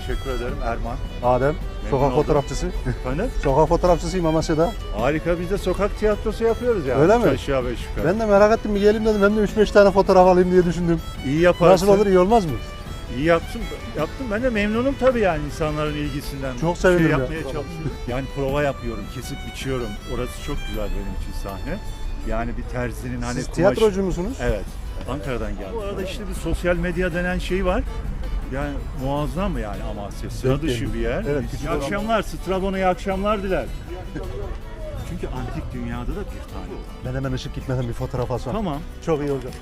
Teşekkür ederim Erman. Adem, sokak oldum. fotoğrafçısı. Efendim? Sokak fotoğrafçısıyım Amasya'da. Harika biz de sokak tiyatrosu yapıyoruz yani. Öyle mi? Aşağı beş yukarı. Ben de merak ettim bir geleyim dedim. Ben de 3-5 tane fotoğraf alayım diye düşündüm. İyi yaparsın. Nasıl olur iyi olmaz mı? İyi yaptım. Yaptım. Ben de memnunum tabii yani insanların ilgisinden. Çok sevindim şey ya. yapmaya çalışıyorum. Yani prova yapıyorum, kesip biçiyorum. Orası çok güzel benim için sahne. Yani bir terzinin hani Siz kumaş... tiyatrocu musunuz? Evet. Ankara'dan geldim. Bu arada işte bir sosyal medya denen şey var. Yani muazzam yani Amasya. Sıra dışı bir yer. Evet, iyi küçük akşamlar. Strabon'a iyi akşamlar diler. Çünkü antik dünyada da bir tane var. Ben hemen ışık gitmeden bir fotoğraf alsam. Tamam. Çok iyi olacak.